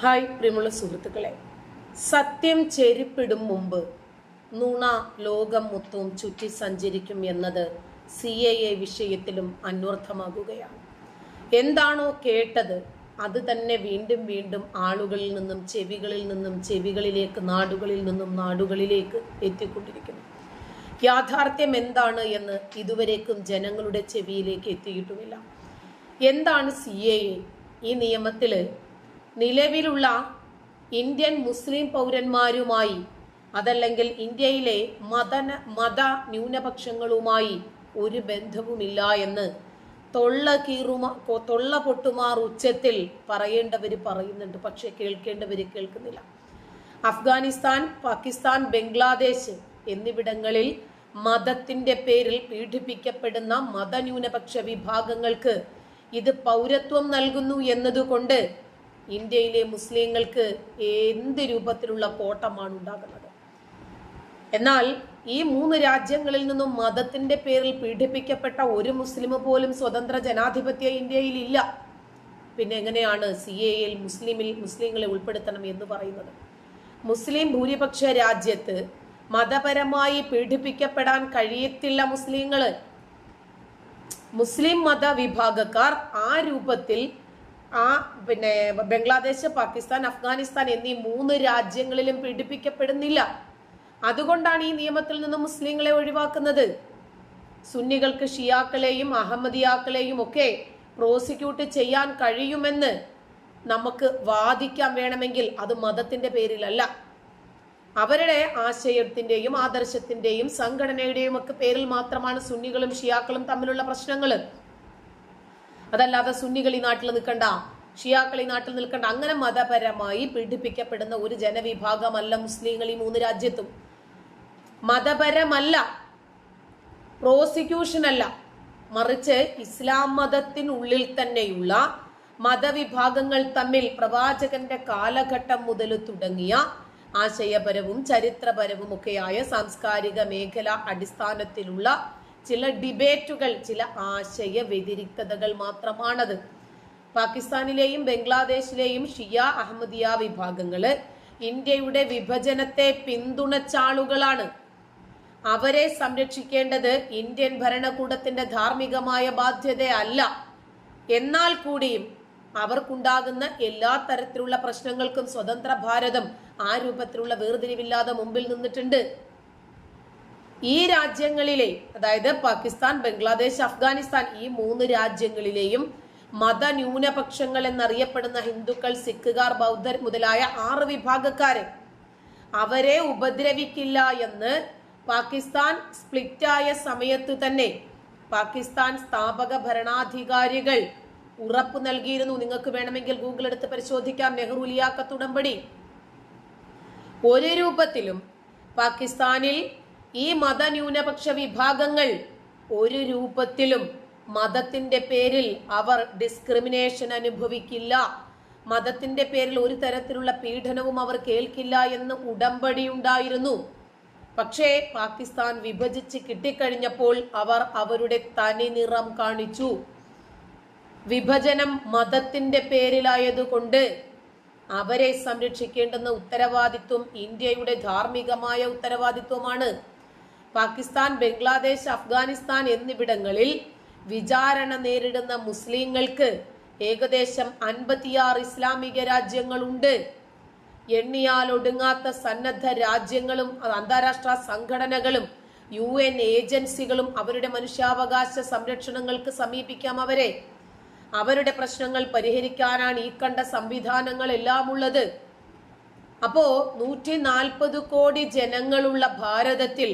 Hi പ്രിയമുള്ള സുഹൃത്തുക്കളെ. സത്യം ചെരുപ്പിടും മുമ്പ് നുണ ലോകം മൊത്തവും ചുറ്റി സഞ്ചരിക്കും എന്നത് സി എ എ വിഷയത്തിലും അന്വർത്ഥമാകുകയാണ്. എന്താണോ കേട്ടത് അത് തന്നെ വീണ്ടും വീണ്ടും ആളുകളിൽ നിന്നും ചെവികളിൽ നിന്നും ചെവികളിലേക്ക് നാടുകളിൽ നിന്നും നാടുകളിലേക്ക് എത്തിക്കൊണ്ടിരിക്കുന്നു. യാഥാർത്ഥ്യം എന്താണ് എന്ന് ഇതുവരേക്കും ജനങ്ങളുടെ ചെവിയിലേക്ക് എത്തിയിട്ടുമില്ല. എന്താണ് സി എ? ഈ നിയമത്തിൽ നിലവിലുള്ള ഇന്ത്യൻ മുസ്ലിം പൗരന്മാരുമായി അതല്ലെങ്കിൽ ഇന്ത്യയിലെ മത മത ന്യൂനപക്ഷങ്ങളുമായി ഒരു ബന്ധവുമില്ല എന്ന് തൊള്ള കീറുമാ തൊള്ള പൊട്ടുമാർ ഉച്ചത്തിൽ പറയേണ്ടവർ പറയുന്നുണ്ട്. പക്ഷെ കേൾക്കേണ്ടവർ കേൾക്കുന്നില്ല. അഫ്ഗാനിസ്ഥാൻ പാകിസ്ഥാൻ ബംഗ്ലാദേശ് എന്നിവിടങ്ങളിൽ മതത്തിന്റെ പേരിൽ പീഡിപ്പിക്കപ്പെടുന്ന മതന്യൂനപക്ഷ വിഭാഗങ്ങൾക്ക് ഇത് പൗരത്വം നൽകുന്നു എന്നതുകൊണ്ട് ഇന്ത്യയിലെ മുസ്ലിങ്ങൾക്ക് എന്ത് രൂപത്തിലുള്ള കോട്ടമാണ് ഉണ്ടാകുന്നത് എന്നാൽ ഈ മൂന്ന് രാജ്യങ്ങളിൽ നിന്നും മതത്തിന്റെ പേരിൽ പീഡിപ്പിക്കപ്പെട്ട ഒരു മുസ്ലിം പോലും സ്വതന്ത്ര ജനാധിപത്യ ഇന്ത്യയിൽ ഇല്ല. പിന്നെ എങ്ങനെയാണ് സി എയിൽ മുസ്ലിമിൽ മുസ്ലിങ്ങളെ ഉൾപ്പെടുത്തണം എന്ന് പറയുന്നത്? മുസ്ലിം ഭൂരിപക്ഷ രാജ്യത്ത് മതപരമായി പീഡിപ്പിക്കപ്പെടാൻ കഴിയത്തില്ല മുസ്ലിങ്ങൾ. മുസ്ലിം മതവിഭാഗക്കാർ ആ രൂപത്തിൽ ആ പിന്നെ ബംഗ്ലാദേശ് പാകിസ്ഥാൻ അഫ്ഗാനിസ്ഥാൻ എന്നീ മൂന്ന് രാജ്യങ്ങളിലും പീഡിപ്പിക്കപ്പെടുന്നില്ല. അതുകൊണ്ടാണ് ഈ നിയമത്തിൽ നിന്ന് മുസ്ലിങ്ങളെ ഒഴിവാക്കുന്നത്. സുന്നികൾക്ക് ഷിയാക്കളെയും അഹമ്മദിയാക്കളെയും ഒക്കെ പ്രോസിക്യൂട്ട് ചെയ്യാൻ കഴിയുമെന്ന് നമുക്ക് വാദിക്കാൻ വേണമെങ്കിൽ അത് മതത്തിന്റെ പേരിലല്ല. അവരുടെ ആശയത്തിന്റെയും ആദർശത്തിന്റെയും സംഘടനയുടെയും ഒക്കെ പേരിൽ മാത്രമാണ് സുന്നികളും ഷിയാക്കളും തമ്മിലുള്ള പ്രശ്നങ്ങൾ അതല്ലാതെ സുന്നികൾ ഈ നാട്ടിൽ നിൽക്കണ്ട ഷിയാക്കൾ ഈ നാട്ടിൽ നിൽക്കണ്ട. അങ്ങനെ മതപരമായി പീഡിപ്പിക്കപ്പെടുന്ന ഒരു ജനവിഭാഗമല്ല മുസ്ലിങ്ങൾ ഈ മൂന്ന് രാജ്യത്തും. മതപരമല്ല പ്രോസിക്യൂഷൻ അല്ല മറിച്ച് ഇസ്ലാം മതത്തിനുള്ളിൽ തന്നെയുള്ള മതവിഭാഗങ്ങൾ തമ്മിൽ പ്രവാചകന്റെ കാലഘട്ടം മുതൽ തുടങ്ങിയ ആശയപരവും ചരിത്രപരവും ഒക്കെയായ സാംസ്കാരിക മേഖല അടിസ്ഥാനത്തിലുള്ള ചില ഡിബേറ്റുകൾ ചില ആശയ വ്യതിരിക്തതകൾ മാത്രമാണത്. പാകിസ്ഥാനിലെയും ബംഗ്ലാദേശിലെയും ഷിയ അഹമ്മദിയ വിഭാഗങ്ങൾ ഇന്ത്യയുടെ വിഭജനത്തെ പിന്തുണച്ചാളുകളാണ്. അവരെ സംരക്ഷിക്കേണ്ടത് ഇന്ത്യൻ ഭരണകൂടത്തിന്റെ ധാർമ്മികമായ ബാധ്യതയല്ല. എന്നാൽ കൂടിയും അവർക്കുണ്ടാകുന്ന എല്ലാ തരത്തിലുള്ള പ്രശ്നങ്ങൾക്കും സ്വതന്ത്ര ഭാരതം ആ രൂപത്തിലുള്ള വേർതിരിവില്ലാതെ മുമ്പിൽ നിന്നിട്ടുണ്ട്. ഈ രാജ്യങ്ങളിലെ അതായത് പാകിസ്ഥാൻ ബംഗ്ലാദേശ് അഫ്ഗാനിസ്ഥാൻ ഈ മൂന്ന് രാജ്യങ്ങളിലെയും മതന്യൂനപക്ഷങ്ങൾ എന്നറിയപ്പെടുന്ന ഹിന്ദുക്കൾ സിഖുകാർ ബൗദ്ധർ മുതലായ ആറ് വിഭാഗക്കാരെ അവരെ ഉപദ്രവിക്കില്ല എന്ന് പാകിസ്ഥാൻ സ്പ്ലിറ്റായ സമയത്ത് തന്നെ പാകിസ്ഥാൻ സ്ഥാപക ഭരണാധികാരികൾ ഉറപ്പ് നൽകിയിരുന്നു. നിങ്ങൾക്ക് വേണമെങ്കിൽ ഗൂഗിൾ എടുത്ത് പരിശോധിക്കാം. നെഹ്റു ലിയാക്കത്തുടമ്പടി ഒരു രൂപത്തിലും പാകിസ്ഥാനിൽ ഈ മതന്യൂനപക്ഷ വിഭാഗങ്ങൾ ഒരു രൂപത്തിലും മതത്തിന്റെ പേരിൽ അവർ ഡിസ്ക്രിമിനേഷൻ അനുഭവിക്കില്ല. മതത്തിന്റെ പേരിൽ ഒരു തരത്തിലുള്ള പീഡനവും അവർ കേൾക്കില്ല എന്ന് ഉടമ്പടി ഉണ്ടായിരുന്നു. പക്ഷേ പാകിസ്ഥാൻ വിഭജിച്ച് കിട്ടിക്കഴിഞ്ഞപ്പോൾ അവർ അവരുടെ തനി നിറം കാണിച്ചു. വിഭജനം മതത്തിന്റെ പേരിലായതുകൊണ്ട് അവരെ സംരക്ഷിക്കേണ്ടുന്ന ഉത്തരവാദിത്വം ഇന്ത്യയുടെ ധാർമ്മികമായ ഉത്തരവാദിത്വമാണ്. പാകിസ്ഥാൻ ബംഗ്ലാദേശ് അഫ്ഗാനിസ്ഥാൻ എന്നിവിടങ്ങളിൽ വിചാരണ നേരിടുന്ന മുസ്ലിങ്ങൾക്ക് ഏകദേശം അൻപത്തിയാറ് ഇസ്ലാമിക രാജ്യങ്ങളുണ്ട്. എണ്ണിയാൽ ഒടുങ്ങാത്ത സന്നദ്ധ രാജ്യങ്ങളും അന്താരാഷ്ട്ര സംഘടനകളും യു എൻ ഏജൻസികളും അവരുടെ മനുഷ്യാവകാശ സംരക്ഷണങ്ങൾക്ക് സമീപിക്കാം അവരെ. അവരുടെ പ്രശ്നങ്ങൾ പരിഹരിക്കാനാണ് ഈ കണ്ട സംവിധാനങ്ങൾ എല്ലാം ഉള്ളത്. അപ്പോ നൂറ്റി നാൽപ്പത് കോടി ജനങ്ങളുള്ള ഭാരതത്തിൽ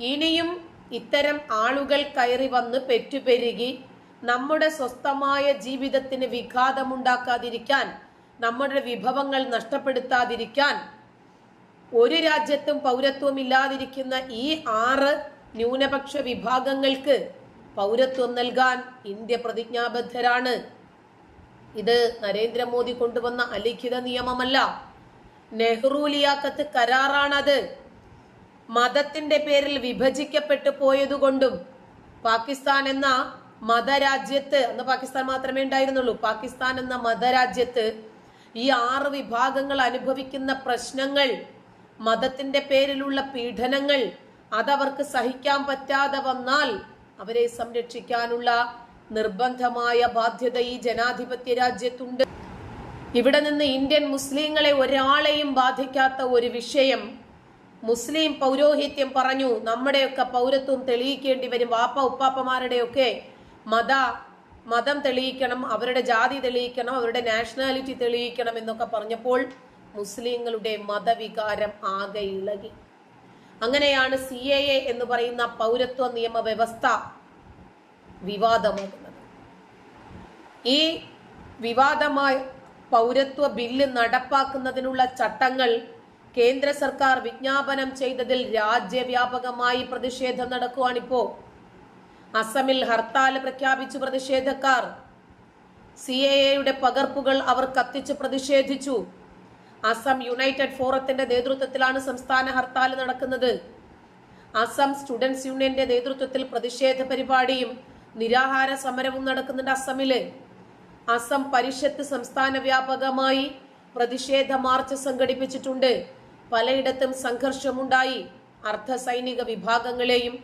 ഇനിയും ഇത്തരം ആളുകൾ കയറി വന്ന് പെറ്റുപെരുകി നമ്മുടെ സ്വസ്ഥമായ ജീവിതത്തിന് വിഘാതമുണ്ടാക്കാതിരിക്കാൻ നമ്മുടെ വിഭവങ്ങൾ നഷ്ടപ്പെടുത്താതിരിക്കാൻ ഒരു രാജ്യത്തും പൗരത്വം ഇല്ലാതിരിക്കുന്ന ഈ ആറ് ന്യൂനപക്ഷ വിഭാഗങ്ങൾക്ക് പൗരത്വം നൽകാൻ ഇന്ത്യ പ്രതിജ്ഞാബദ്ധരാണ്. ഇത് നരേന്ദ്രമോദി കൊണ്ടുവന്ന അലിഖിത നിയമമല്ല. നെഹ്റു ലിയാക്കത്ത് കരാറാണത്. മതത്തിന്റെ പേരിൽ വിഭജിക്കപ്പെട്ടു പോയതുകൊണ്ടും പാകിസ്ഥാൻ എന്ന മതരാജ്യത്ത് അന്ന് പാകിസ്ഥാൻ മാത്രമേ ഉണ്ടായിരുന്നുള്ളൂ പാകിസ്ഥാൻ എന്ന മതരാജ്യത്ത് ഈ ആറ് വിഭാഗങ്ങൾ അനുഭവിക്കുന്ന പ്രശ്നങ്ങൾ മതത്തിന്റെ പേരിലുള്ള പീഡനങ്ങൾ അതവർക്ക് സഹിക്കാൻ പറ്റാതെ വന്നാൽ അവരെ സംരക്ഷിക്കാനുള്ള നിർബന്ധമായ ബാധ്യത ഈ ജനാധിപത്യ രാജ്യത്തുണ്ട്. ഇവിടെ നിന്ന് ഇന്ത്യൻ മുസ്ലിങ്ങളെ ഒരാളെയും ബാധിക്കാത്ത ഒരു വിഷയം മുസ്ലിം പൗരോഹിത്യം പറഞ്ഞു നമ്മുടെയൊക്കെ പൗരത്വം തെളിയിക്കേണ്ടി വരും. വാപ്പ ഉപ്പാപ്പമാരുടെയൊക്കെ മത മതം തെളിയിക്കണം അവരുടെ ജാതി തെളിയിക്കണം അവരുടെ നാഷണാലിറ്റി തെളിയിക്കണം എന്നൊക്കെ പറഞ്ഞപ്പോൾ മുസ്ലിങ്ങളുടെ മതവികാരം ആകെ ഇളകി. അങ്ങനെയാണ് സി എ എ എന്ന് പറയുന്ന പൗരത്വ നിയമ വ്യവസ്ഥ വിവാദമാകുന്നത്. ഈ വിവാദമായ പൗരത്വ ബില്ല് നടപ്പാക്കുന്നതിനുള്ള ചട്ടങ്ങൾ കേന്ദ്ര സർക്കാർ വിജ്ഞാപനം ചെയ്തതിൽ രാജ്യവ്യാപകമായി പ്രതിഷേധം നടക്കുവാണിപ്പോ. അസമിൽ ഹർത്താൽ പ്രഖ്യാപിച്ചു പ്രതിഷേധക്കാർ. സി എ എയുടെ പകർപ്പുകൾ അവർ കത്തിച്ച് പ്രതിഷേധിച്ചു. അസം യുണൈറ്റഡ് ഫോറത്തിന്റെ നേതൃത്വത്തിലാണ് സംസ്ഥാന ഹർത്താൽ നടക്കുന്നത്. അസം സ്റ്റുഡൻസ് യൂണിയന്റെ നേതൃത്വത്തിൽ പ്രതിഷേധ പരിപാടിയും നിരാഹാര സമരവും നടക്കുന്നുണ്ട് അസമിൽ. അസം പരിഷത്ത് സംസ്ഥാന വ്യാപകമായി പ്രതിഷേധ മാർച്ച് സംഘടിപ്പിച്ചിട്ടുണ്ട്. പലയിടത്തും സംഘർഷമുണ്ടായി. അർദ്ധ സൈനിക വിഭാഗങ്ങളെയും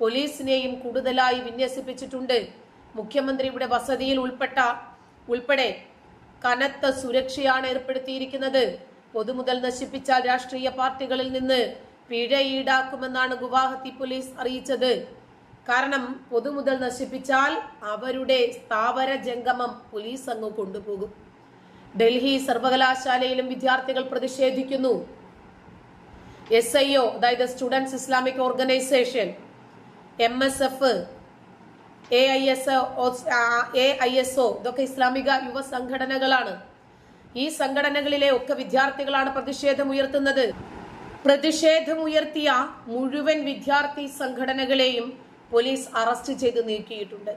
പോലീസിനെയും കൂടുതലായി വിന്യസിപ്പിച്ചിട്ടുണ്ട്. മുഖ്യമന്ത്രിയുടെ വസതിയിൽ ഉൾപ്പെട്ട ഉൾപ്പെടെ കനത്ത സുരക്ഷയാണ് ഏർപ്പെടുത്തിയിരിക്കുന്നത്. പൊതുമുതൽ നശിപ്പിച്ചാൽ രാഷ്ട്രീയ പാർട്ടികളിൽ നിന്ന് പിഴ ഈടാക്കുമെന്നാണ് ഗുവാഹത്തി പോലീസ് അറിയിച്ചത്. കാരണം പൊതുമുതൽ നശിപ്പിച്ചാൽ അവരുടെ സ്ഥാവര ജംഗമം പോലീസ് അങ്ങ് കൊണ്ടുപോകും. ഡൽഹി സർവകലാശാലയിലും വിദ്യാർത്ഥികൾ പ്രതിഷേധിക്കുന്നു. എസ് ഐ ഒ അതായത് students Islamic organisation M S F A I S A I S O ഇതൊക്കെ ഇസ്ലാമിക യുവ സംഘടനകളാണ്. ഈ സംഘടനകളിലെ ഒക്കെ വിദ്യാർത്ഥികളാണ് പ്രതിഷേധം ഉയർത്തുന്നത്. പ്രതിഷേധം ഉയർത്തിയ മുഴുവൻ വിദ്യാർത്ഥി സംഘടനകളെയും പോലീസ് അറസ്റ്റ് ചെയ്ത് നീക്കിയിട്ടുണ്ട്.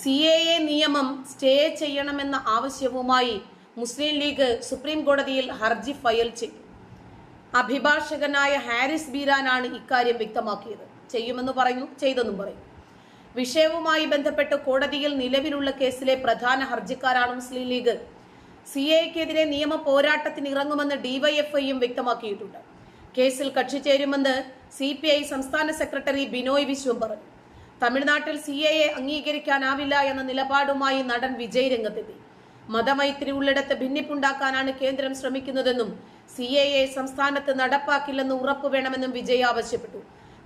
സി എ എ നിയമം സ്റ്റേ ചെയ്യണമെന്ന ആവശ്യവുമായി മുസ്ലിം ലീഗ് സുപ്രീം കോടതിയിൽ ഹർജി ഫയൽ ചെയ്തു. അഭിഭാഷകനായ ഹാരിസ് ബീരാനാണ് ഇക്കാര്യം വ്യക്തമാക്കിയത്. ചെയ്യുമെന്ന് പറഞ്ഞു ചെയ്തെന്നും പറയും. വിഷയവുമായി ബന്ധപ്പെട്ട് കോടതിയിൽ നിലവിലുള്ള കേസിലെ പ്രധാന ഹർജിക്കാരാണ് മുസ്ലിം ലീഗ്. സി എക്കെതിരെ നിയമ പോരാട്ടത്തിന് ഇറങ്ങുമെന്ന് ഡിവൈഎഫ്ഐയും വ്യക്തമാക്കിയിട്ടുണ്ട്. കേസിൽ കക്ഷി ചേരുമെന്ന് സി പി ഐ സംസ്ഥാന സെക്രട്ടറി ബിനോയ് വിശ്വം പറഞ്ഞു. തമിഴ്നാട്ടിൽ സി എ അംഗീകരിക്കാനാവില്ല എന്ന നിലപാടുമായി നടൻ വിജയ് രംഗത്തെത്തി. മതമൈത്രി ഉള്ളിടത്ത് ഭിന്നിപ്പുണ്ടാക്കാനാണ് കേന്ദ്രം ശ്രമിക്കുന്നതെന്നും സി എ എ സംസ്ഥാനത്ത് നടപ്പാക്കില്ലെന്ന് ഉറപ്പു വേണമെന്നും വിജയ് ആവശ്യപ്പെട്ടു.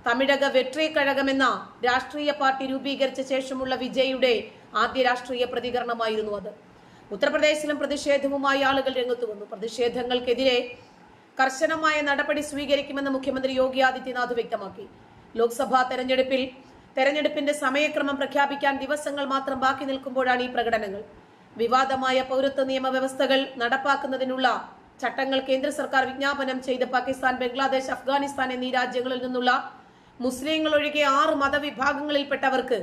തമിഴക വെട്രി കഴകമെന്ന രാഷ്ട്രീയ പാർട്ടി രൂപീകരിച്ച ശേഷമുള്ള വിജയുടെ ആദ്യ രാഷ്ട്രീയ പ്രതികരണമായിരുന്നു അത്. ഉത്തർപ്രദേശിലും പ്രതിഷേധവുമായി ആളുകൾ രംഗത്തു വന്നു. പ്രതിഷേധങ്ങൾക്കെതിരെ കർശനമായ നടപടി സ്വീകരിക്കുമെന്ന് മുഖ്യമന്ത്രി യോഗി ആദിത്യനാഥ് വ്യക്തമാക്കി. ലോക്സഭാ തെരഞ്ഞെടുപ്പിൽ തെരഞ്ഞെടുപ്പിന്റെ സമയക്രമം പ്രഖ്യാപിക്കാൻ ദിവസങ്ങൾ മാത്രം ബാക്കി നിൽക്കുമ്പോഴാണ് ഈ പ്രകടനങ്ങൾ. വിവാദമായ പൗരത്വ നിയമ വ്യവസ്ഥകൾ നടപ്പാക്കുന്നതിനുള്ള ചട്ടങ്ങൾ കേന്ദ്ര സർക്കാർ വിജ്ഞാപനം ചെയ്ത് പാകിസ്ഥാൻ ബംഗ്ലാദേശ് അഫ്ഗാനിസ്ഥാൻ എന്നീ രാജ്യങ്ങളിൽ നിന്നുള്ള മുസ്ലിങ്ങൾ ഒഴികെ ആറ് മതവിഭാഗങ്ങളിൽപ്പെട്ടവർക്ക്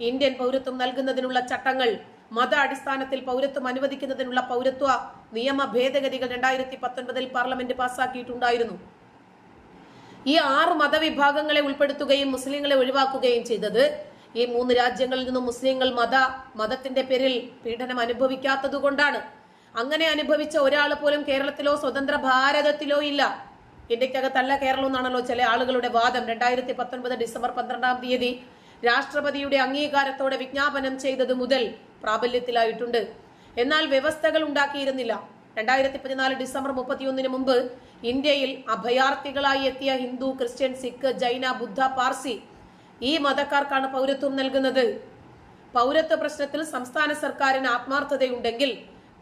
ഇന്ത്യൻ പൗരത്വം നൽകുന്നതിനുള്ള ചട്ടങ്ങൾ മത അടിസ്ഥാനത്തിൽ പൗരത്വം അനുവദിക്കുന്നതിനുള്ള പൗരത്വ നിയമ ഭേദഗതികൾ രണ്ടായിരത്തി പത്തൊൻപതിൽ പാർലമെന്റ് പാസാക്കിയിട്ടുണ്ടായിരുന്നു ഈ ആറ് മതവിഭാഗങ്ങളെ ഉൾപ്പെടുത്തുകയും മുസ്ലിങ്ങളെ ഒഴിവാക്കുകയും ചെയ്തത് ഈ മൂന്ന് രാജ്യങ്ങളിൽ നിന്നും മുസ്ലിങ്ങൾ മത മതത്തിന്റെ പേരിൽ പീഡനം അനുഭവിക്കാത്തത് കൊണ്ടാണ് അങ്ങനെ അനുഭവിച്ച ഒരാൾ പോലും കേരളത്തിലോ സ്വതന്ത്ര ഭാരതത്തിലോ ഇല്ല. ഇന്ത്യക്കകത്തല്ല കേരളം എന്നാണല്ലോ ചില ആളുകളുടെ വാദം. രണ്ടായിരത്തി പത്തൊൻപത് ഡിസംബർ പന്ത്രണ്ടാം തീയതി രാഷ്ട്രപതിയുടെ അംഗീകാരത്തോടെ വിജ്ഞാപനം ചെയ്തത് മുതൽ പ്രാബല്യത്തിലായിട്ടുണ്ട്. എന്നാൽ വ്യവസ്ഥകൾ ഉണ്ടാക്കിയിരുന്നില്ല. രണ്ടായിരത്തി പതിനാല് ഡിസംബർ മുപ്പത്തിയൊന്നിന് മുമ്പ് ഇന്ത്യയിൽ അഭയാർത്ഥികളായി എത്തിയ ഹിന്ദു ക്രിസ്ത്യൻ സിഖ് ജൈന ബുദ്ധ പാർസി ഈ മതക്കാർക്കാണ് പൗരത്വം നൽകുന്നത്. പൗരത്വ പ്രശ്നത്തിൽ സംസ്ഥാന സർക്കാരിന് ആത്മാർത്ഥതയുണ്ടെങ്കിൽ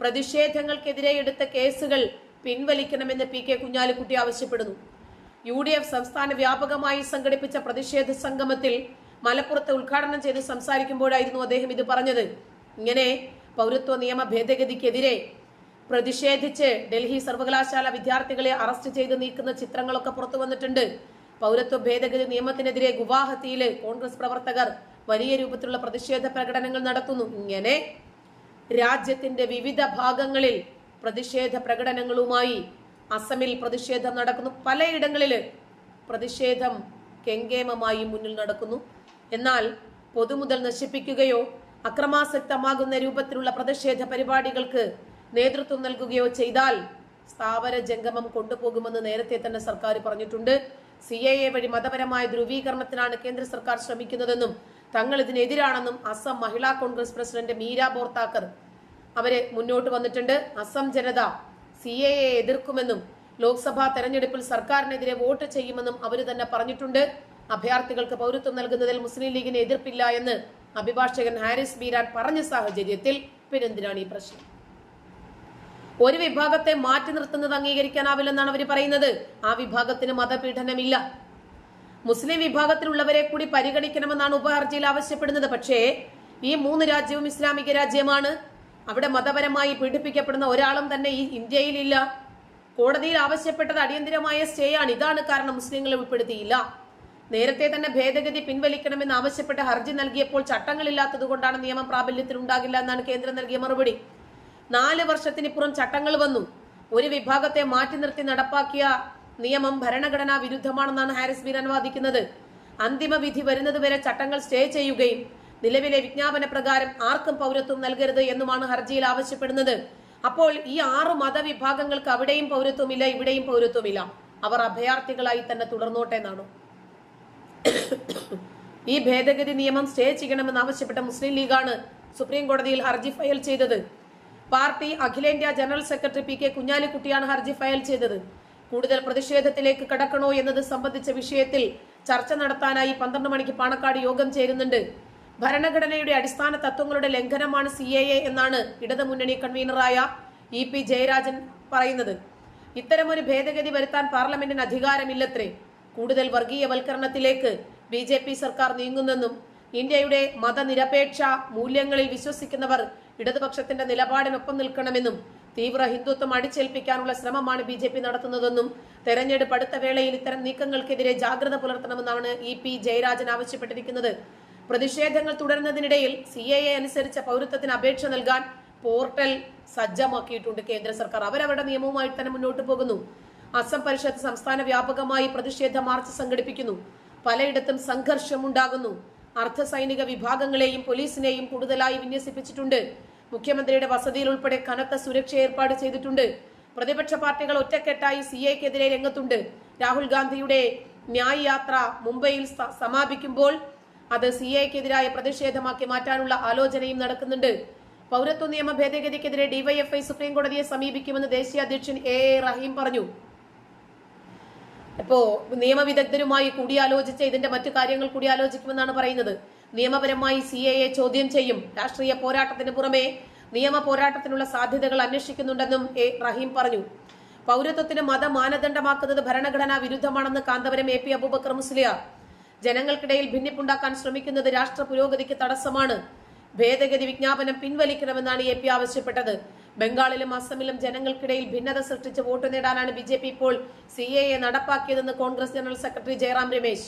പ്രതിഷേധങ്ങൾക്കെതിരെ എടുത്ത കേസുകൾ പിൻവലിക്കണമെന്ന് പി കെ കുഞ്ഞാലിക്കുട്ടി ആവശ്യപ്പെടുന്നു. യു ഡി എഫ് സംസ്ഥാന വ്യാപകമായി സംഘടിപ്പിച്ച പ്രതിഷേധ സംഗമത്തിൽ മലപ്പുറത്ത് ഉദ്ഘാടനം ചെയ്ത് സംസാരിക്കുമ്പോഴായിരുന്നു അദ്ദേഹം ഇത് പറഞ്ഞത്. ഇങ്ങനെ പൗരത്വ നിയമ ഭേദഗതിക്കെതിരെ പ്രതിഷേധിച്ച് ഡൽഹി സർവകലാശാല വിദ്യാർത്ഥികളെ അറസ്റ്റ് ചെയ്ത് നീക്കുന്ന ചിത്രങ്ങളൊക്കെ പുറത്തു വന്നിട്ടുണ്ട്. പൗരത്വ ഭേദഗതി നിയമത്തിനെതിരെ ഗുവാഹത്തിയിൽ കോൺഗ്രസ് പ്രവർത്തകർ വലിയ രൂപത്തിലുള്ള പ്രതിഷേധ പ്രകടനങ്ങൾ നടത്തുന്നു. ഇങ്ങനെ രാജ്യത്തിന്റെ വിവിധ ഭാഗങ്ങളിൽ പ്രതിഷേധ പ്രകടനങ്ങളുമായി അസമിൽ പ്രതിഷേധം നടക്കുന്നു. പലയിടങ്ങളിൽ പ്രതിഷേധം കെങ്കേമമായി മുന്നിൽ നടക്കുന്നു. എന്നാൽ പൊതുമുതൽ നശിപ്പിക്കുകയോ അക്രമാസക്തമാകുന്ന രൂപത്തിലുള്ള പ്രതിഷേധ പരിപാടികൾക്ക് നേതൃത്വം നൽകുകയോ ചെയ്താൽ സ്ഥാവര ജംഗമം കൊണ്ടുപോകുമെന്ന് നേരത്തെ തന്നെ സർക്കാർ പറഞ്ഞിട്ടുണ്ട്. സി വഴി മതപരമായ ധ്രുവീകരണത്തിനാണ് കേന്ദ്ര സർക്കാർ ശ്രമിക്കുന്നതെന്നും തങ്ങൾ ഇതിനെതിരാണെന്നും അസം മഹിളാ കോൺഗ്രസ് പ്രസിഡന്റ് മീര ബോർത്താക്കർ അവരെ മുന്നോട്ട് വന്നിട്ടുണ്ട്. അസം ജനത സി എതിർക്കുമെന്നും ലോക്സഭാ തെരഞ്ഞെടുപ്പിൽ സർക്കാരിനെതിരെ വോട്ട് ചെയ്യുമെന്നും അവർ തന്നെ പറഞ്ഞിട്ടുണ്ട്. അഭയാർത്ഥികൾക്ക് പൗരത്വം നൽകുന്നതിൽ മുസ്ലിം ലീഗിന് എതിർപ്പില്ല എന്ന് അഭിഭാഷകൻ ഹാരിസ് ബീരാൻ പറഞ്ഞ സാഹചര്യത്തിൽ പിന്നെന്തിനാണ് ഈ പ്രശ്നം? ഒരു വിഭാഗത്തെ മാറ്റി നിർത്തുന്നത് അംഗീകരിക്കാനാവില്ലെന്നാണ് അവർ പറയുന്നത്. ആ വിഭാഗത്തിന് മതപീഡനമില്ല. മുസ്ലിം വിഭാഗത്തിലുള്ളവരെ കൂടി പരിഗണിക്കണമെന്നാണ് ഉപഹർജിയിൽ ആവശ്യപ്പെടുന്നത്. പക്ഷേ ഈ മൂന്ന് രാജ്യവും ഇസ്ലാമിക രാജ്യമാണ്. അവിടെ മതപരമായി പീഡിപ്പിക്കപ്പെടുന്ന ഒരാളും തന്നെ ഈ ഇന്ത്യയിലില്ല. കോടതിയിൽ ആവശ്യപ്പെട്ടത് അടിയന്തിരമായ സ്റ്റേ ആണ് ഇതാണ് കാരണം മുസ്ലിങ്ങളെ ഉൾപ്പെടുത്തിയില്ല. നേരത്തെ തന്നെ ഭേദഗതി പിൻവലിക്കണമെന്ന് ആവശ്യപ്പെട്ട് ഹർജി നൽകിയപ്പോൾ ചട്ടങ്ങളില്ലാത്തത് കൊണ്ടാണ് നിയമം പ്രാബല്യത്തിൽ ഉണ്ടാകില്ല എന്നാണ് കേന്ദ്രം നൽകിയ മറുപടി. നാല് വർഷത്തിനിപ്പുറം ചട്ടങ്ങൾ വന്നു. ഒരു വിഭാഗത്തെ മാറ്റി നിർത്തി നടപ്പാക്കിയ നിയമം ഭരണഘടനാ വിരുദ്ധമാണെന്നാണ് ഹാരിസ് ബീരാൻ വാദിക്കുന്നത്. അന്തിമ വിധി വരുന്നതുവരെ ചട്ടങ്ങൾ സ്റ്റേ ചെയ്യുകയും നിലവിലെ വിജ്ഞാപന പ്രകാരം ആർക്കും പൗരത്വം നൽകരുത് എന്നുമാണ് ഹർജിയിൽ ആവശ്യപ്പെടുന്നത്. അപ്പോൾ ഈ ആറ് മതവിഭാഗങ്ങൾക്ക് അവിടെയും പൗരത്വമില്ല ഇവിടെയും പൗരത്വമില്ല. അവർ അഭയാർത്ഥികളായി തന്നെ തുടർന്നോട്ടെ എന്നാണ്. ഈ ഭേദഗതി നിയമം സ്റ്റേ ചെയ്യണമെന്ന് ആവശ്യപ്പെട്ട മുസ്ലിം ലീഗാണ് സുപ്രീം കോടതിയിൽ ഹർജി ഫയൽ ചെയ്തത്. പാർട്ടി അഖിലേന്ത്യാ ജനറൽ സെക്രട്ടറി പി കെ കുഞ്ഞാലിക്കുട്ടിയാണ് ഹർജി ഫയൽ ചെയ്തത്. കൂടുതൽ പ്രതിഷേധത്തിലേക്ക് കടക്കണോ എന്നത് സംബന്ധിച്ച വിഷയത്തിൽ ചർച്ച നടത്താനായി പന്ത്രണ്ട് മണിക്ക് പാണക്കാട് യോഗം ചേരുന്നുണ്ട്. ഭരണഘടനയുടെ അടിസ്ഥാന തത്വങ്ങളുടെ ലംഘനമാണ് സി എ എ എന്നാണ് ഇടതുമുന്നണി കൺവീനറായ ഇ പി ജയരാജൻ പറയുന്നത്. ഇത്തരമൊരു ഭേദഗതി വരുത്താൻ പാർലമെന്റിന് അധികാരമില്ലത്രേ. കൂടുതൽ വർഗീയവൽക്കരണത്തിലേക്ക് ബി ജെ പി സർക്കാർ നീങ്ങുന്നെന്നും ഇന്ത്യയുടെ മതനിരപേക്ഷ മൂല്യങ്ങളിൽ വിശ്വസിക്കുന്നവർ ഇടതുപക്ഷത്തിന്റെ നിലപാടിനൊപ്പം നിൽക്കണമെന്നും തീവ്ര ഹിന്ദുത്വം അടിച്ചേൽപ്പിക്കാനുള്ള ശ്രമമാണ് ബി ജെ പി നടത്തുന്നതെന്നും തെരഞ്ഞെടുപ്പ് അടുത്ത വേളയിൽ ഇത്തരം നീക്കങ്ങൾക്കെതിരെ ജാഗ്രത പുലർത്തണമെന്നാണ് ഇ പി ജയരാജൻ ആവശ്യപ്പെട്ടിരിക്കുന്നത്. പ്രതിഷേധങ്ങൾ തുടരുന്നതിനിടയിൽ സി എ എ അനുസരിച്ച പൗരത്വത്തിന് അപേക്ഷ നൽകാൻ പോർട്ടൽ സജ്ജമാക്കിയിട്ടുണ്ട് കേന്ദ്ര സർക്കാർ. അവരവരുടെ നിയമവുമായി തന്നെ മുന്നോട്ട് പോകുന്നു. അസം പരിഷത്ത് സംസ്ഥാന വ്യാപകമായി പ്രതിഷേധ മാർച്ച് സംഘടിപ്പിക്കുന്നു. പലയിടത്തും സംഘർഷം ഉണ്ടാകുന്നു അർദ്ധ സൈനിക വിഭാഗങ്ങളെയും പോലീസിനെയും കൂടുതലായി വിന്യസിപ്പിച്ചിട്ടുണ്ട്. മുഖ്യമന്ത്രിയുടെ വസതിയിൽ ഉൾപ്പെടെ കനത്ത സുരക്ഷ ഏർപ്പാട് ചെയ്തിട്ടുണ്ട്. പ്രതിപക്ഷ പാർട്ടികൾ ഒറ്റക്കെട്ടായി സി എക്കെതിരെ രംഗത്തുണ്ട്. രാഹുൽ ഗാന്ധിയുടെ ന്യായ് യാത്ര മുംബൈയിൽ സമാപിക്കുമ്പോൾ അത് സി എക്കെതിരായ പ്രതിഷേധമാക്കി മാറ്റാനുള്ള ആലോചനയും നടക്കുന്നുണ്ട്. പൗരത്വ നിയമ ഭേദഗതിക്കെതിരെ ഡിവൈഎഫ്ഐ സുപ്രീംകോടതിയെ സമീപിക്കുമെന്ന് ദേശീയ അധ്യക്ഷൻ എ എ റഹീം പറഞ്ഞു. ഇപ്പോ നിയമവിദഗ്ധരുമായി കൂടിയാലോചിച്ച് ഇതിന്റെ മറ്റു കാര്യങ്ങൾ കൂടിയാലോചിക്കുമെന്നാണ് പറയുന്നത്. നിയമപരമായി സി എ ചോദ്യം ചെയ്യും. രാഷ്ട്രീയ പോരാട്ടത്തിന് പുറമെ നിയമ പോരാട്ടത്തിനുള്ള സാധ്യതകൾ അന്വേഷിക്കുന്നുണ്ടെന്നും എ റഹീം പറഞ്ഞു. പൗരത്വത്തിന് മത മാനദണ്ഡമാക്കുന്നത് ഭരണഘടനാ വിരുദ്ധമാണെന്ന് കാന്തപുരം എ പി അബൂബക്കർ മുസ്ലിയാർ. ജനങ്ങൾക്കിടയിൽ ഭിന്നിപ്പുണ്ടാക്കാൻ ശ്രമിക്കുന്നത് രാഷ്ട്ര പുരോഗതിക്ക് തടസ്സമാണ്. ഭേദഗതി വിജ്ഞാപനം പിൻവലിക്കണമെന്നാണ് എ പി ആവശ്യപ്പെട്ടത്. ബംഗാളിലും അസമിലും ജനങ്ങൾക്കിടയിൽ ഭിന്നത സൃഷ്ടിച്ച് വോട്ട് നേടാനാണ് ബി ജെ പി ഇപ്പോൾ C A A നടപ്പാക്കിയതെന്ന് Congress general secretary Jairam Ramesh.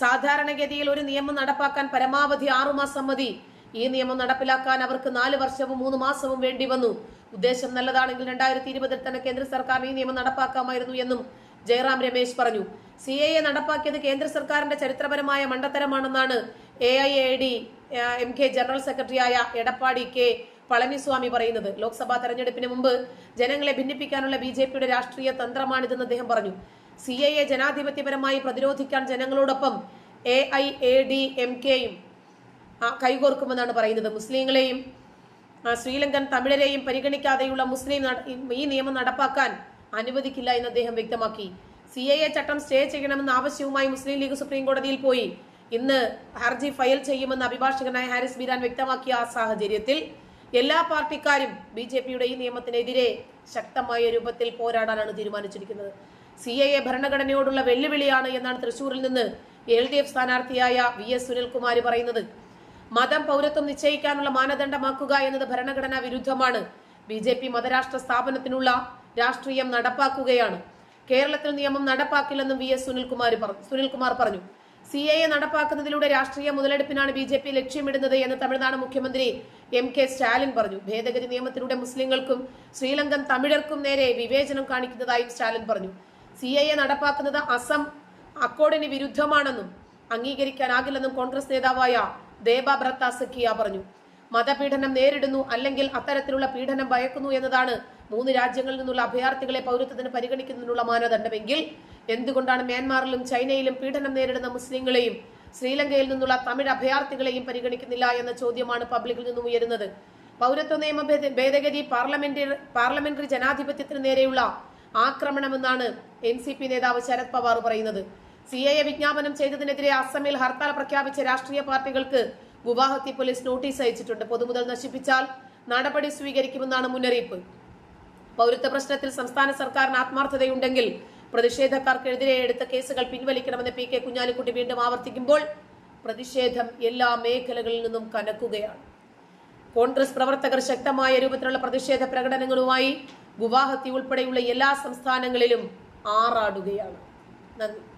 സാധാരണഗതിയിൽ ഒരു നിയമം നടപ്പാക്കാൻ പരമാവധി ആറുമാസം മതി. ഈ നിയമം നടപ്പിലാക്കാൻ അവർക്ക് നാല് വർഷവും മൂന്ന് മാസവും വേണ്ടി വന്നു. ഉദ്ദേശം നല്ലതാണെങ്കിൽ രണ്ടായിരത്തി ഇരുപതിൽ തന്നെ കേന്ദ്ര സർക്കാർ ഈ നിയമം നടപ്പാക്കാമായിരുന്നു എന്നും ജയറാം രമേശ് പറഞ്ഞു. സി എ എ നടപ്പാക്കിയത് കേന്ദ്ര സർക്കാരിന്റെ ചരിത്രപരമായ മണ്ടത്തരമാണെന്നാണ് A I A D M K general സെക്രട്ടറിയായ എടപ്പാടി കെ പളനിസ്വാമി പറയുന്നത്. ലോക്സഭാ തെരഞ്ഞെടുപ്പിന് മുമ്പ് ജനങ്ങളെ ഭിന്നിപ്പിക്കാനുള്ള ബി രാഷ്ട്രീയ തന്ത്രമാണിതെന്ന് അദ്ദേഹം പറഞ്ഞു. സി ജനാധിപത്യപരമായി പ്രതിരോധിക്കാൻ ജനങ്ങളോടൊപ്പം A I A D M കെയും കൈകോർക്കുമെന്നാണ് പറയുന്നത്. മുസ്ലിങ്ങളെയും ശ്രീലങ്കൻ തമിഴരെയും പരിഗണിക്കാതെയുള്ള മുസ്ലിം ഈ നിയമം നടപ്പാക്കാൻ അനുവദിക്കില്ല എന്ന് അദ്ദേഹം വ്യക്തമാക്കി. സി എ ചട്ടം സ്റ്റേ ചെയ്യണമെന്ന ആവശ്യവുമായി മുസ്ലിം ലീഗ് സുപ്രീം കോടതിയിൽ പോയി. ഇന്ന് ഹർജി ഫയൽ ചെയ്യുമെന്ന് അഭിഭാഷകനായ ഹാരിസ് ബീരാൻ വ്യക്തമാക്കിയ ആ സാഹചര്യത്തിൽ എല്ലാ പാർട്ടിക്കാരും ബി ജെ പിയുടെ ഈ നിയമത്തിനെതിരെ ശക്തമായ രൂപത്തിൽ പോരാടാനാണ് തീരുമാനിച്ചിരിക്കുന്നത്. സി എ എ ഭരണഘടനയോടുള്ള വെല്ലുവിളിയാണ് എന്നാണ് തൃശൂരിൽ നിന്ന് എൽ ഡി എഫ് സ്ഥാനാർത്ഥിയായ വി എസ് സുനിൽകുമാർ പറയുന്നത്. മതം പൗരത്വം നിശ്ചയിക്കാനുള്ള മാനദണ്ഡമാക്കുക എന്നത് ഭരണഘടനാ വിരുദ്ധമാണ്. ബി ജെ പി മതരാഷ്ട്ര സ്ഥാപനത്തിനുള്ള രാഷ്ട്രീയം നടപ്പാക്കുകയാണ്. കേരളത്തിൽ നിയമം നടപ്പാക്കില്ലെന്നും വി എസ് സുനിൽകുമാർ പറഞ്ഞു സുനിൽകുമാർ പറഞ്ഞു. സി എ നടപ്പാക്കുന്നതിലൂടെ രാഷ്ട്രീയ മുതലെടുപ്പിനാണ് ബി ജെ പി ലക്ഷ്യമിടുന്നത് എന്ന് തമിഴ്നാട് മുഖ്യമന്ത്രി എം കെ സ്റ്റാലിൻ പറഞ്ഞു. ഭേദഗതി നിയമത്തിലൂടെ മുസ്ലിങ്ങൾക്കും ശ്രീലങ്കൻ തമിഴർക്കും നേരെ വിവേചനം കാണിക്കുന്നതായും സ്റ്റാലിൻ പറഞ്ഞു. സി നടപ്പാക്കുന്നത് അസം അക്കോഡിന് വിരുദ്ധമാണെന്നും അംഗീകരിക്കാനാകില്ലെന്നും കോൺഗ്രസ് നേതാവായ ദേബ ബ്രത്ത സഖിയ പറഞ്ഞു. മതപീഡനം നേരിടുന്നു അല്ലെങ്കിൽ അത്തരത്തിലുള്ള പീഡനം ഭയക്കുന്നു എന്നതാണ് മൂന്ന് രാജ്യങ്ങളിൽ നിന്നുള്ള അഭയാർത്ഥികളെ പൗരത്വത്തിന് പരിഗണിക്കുന്നതിനുള്ള മാനദണ്ഡമെങ്കിൽ എന്തുകൊണ്ടാണ് മ്യാൻമാറിലും ചൈനയിലും പീഡനം നേരിടുന്ന മുസ്ലിങ്ങളെയും ശ്രീലങ്കയിൽ നിന്നുള്ള തമിഴ് അഭയാർത്ഥികളെയും പരിഗണിക്കുന്നില്ല എന്ന ചോദ്യമാണ് പബ്ലിക്കിൽ നിന്നും ഉയരുന്നത്. പൗരത്വ നിയമ ഭേദഗതി പാർലമെന്റ് പാർലമെന്ററി ജനാധിപത്യത്തിന് നേരെയുള്ള ആക്രമണമെന്നാണ് എൻ സി പി നേതാവ് ശരത് പവാർ പറയുന്നത്. സി എ വിജ്ഞാപനം ചെയ്തതിനെതിരെ അസമിൽ ഹർത്താൽ പ്രഖ്യാപിച്ച രാഷ്ട്രീയ പാർട്ടികൾക്ക് ഗുവാഹത്തി പോലീസ് നോട്ടീസ് അയച്ചിട്ടുണ്ട്. പൊതുമുതൽ നശിപ്പിച്ചാൽ നടപടി സ്വീകരിക്കുമെന്നാണ് മുന്നറിയിപ്പ്. പൗരത്വ പ്രശ്നത്തിൽ സംസ്ഥാന സർക്കാരിന് ആത്മാർത്ഥതയുണ്ടെങ്കിൽ പ്രതിഷേധക്കാർക്കെതിരെ എടുത്ത കേസുകൾ പിൻവലിക്കണമെന്ന് പി കെ കുഞ്ഞാലിക്കുട്ടി വീണ്ടും ആവർത്തിക്കുമ്പോൾ പ്രതിഷേധം എല്ലാ മേഖലകളിൽ നിന്നും കനക്കുകയാണ്. കോൺഗ്രസ് പ്രവർത്തകർ ശക്തമായ രൂപത്തിലുള്ള പ്രതിഷേധ പ്രകടനങ്ങളുമായി ഗുവാഹത്തി ഉൾപ്പെടെയുള്ള എല്ലാ സംസ്ഥാനങ്ങളിലും ആറാടുകയാണ്. നന്ദി.